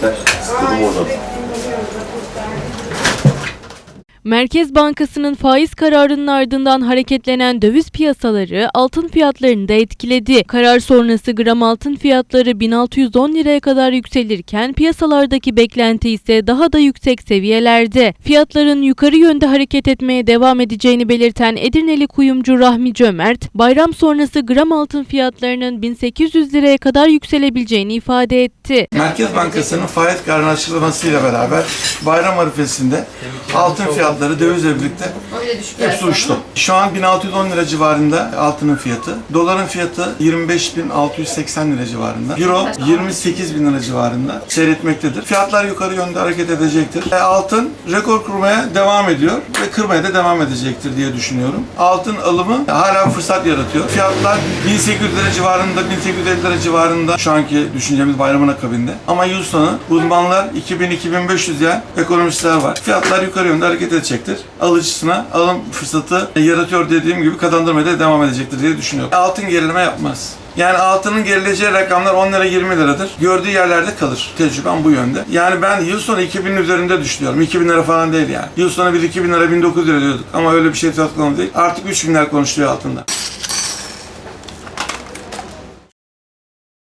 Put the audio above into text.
Так, тут можна. Merkez Bankası'nın faiz kararının ardından hareketlenen döviz piyasaları altın fiyatlarını da etkiledi. Karar sonrası gram altın fiyatları 1610 liraya kadar yükselirken piyasalardaki beklenti ise daha da yüksek seviyelerde. Fiyatların yukarı yönde hareket etmeye devam edeceğini belirten Edirneli kuyumcu Rahmi Cömert, bayram sonrası gram altın fiyatlarının 1800 liraya kadar yükselebileceğini ifade etti. Merkez Bankası'nın faiz kararını açıklamasıyla beraber bayram arifesinde altın fiyatları dövizle birlikte hepsi uçtu. Şu an 1610 lira civarında altının fiyatı. Doların fiyatı 25.680 lira civarında. Euro 28 bin lira civarında seyretmektedir. Fiyatlar yukarı yönde hareket edecektir. E, altın rekor kurmaya devam ediyor ve kırmaya da devam edecektir diye düşünüyorum. Altın alımı hala fırsat yaratıyor. Fiyatlar 1800 lira civarında, 1850 lira civarında şu anki düşüncemiz bayramın akabinde. Ama yıl sonu uzmanlar 2000-2500 ya ekonomistler var. Fiyatlar yukarı yönde hareket edecektir. Alıcısına alım fırsatı yaratıyor dediğim gibi kazandırmaya da devam edecektir diye düşünüyorum. Altın gerileme yapmaz. Yani altının gerileceği rakamlar 10 lira 20 liradır. Gördüğü yerlerde kalır. Tecrübem bu yönde. Yani ben yıl sonu 2000'in üzerinde düşünüyorum. 2000 lira falan değil yani. Yıl sonu biz 2000 lira 1900 lira diyorduk. Ama öyle bir şey söz konusu değil. Artık 3000 lira konuşuluyor altında.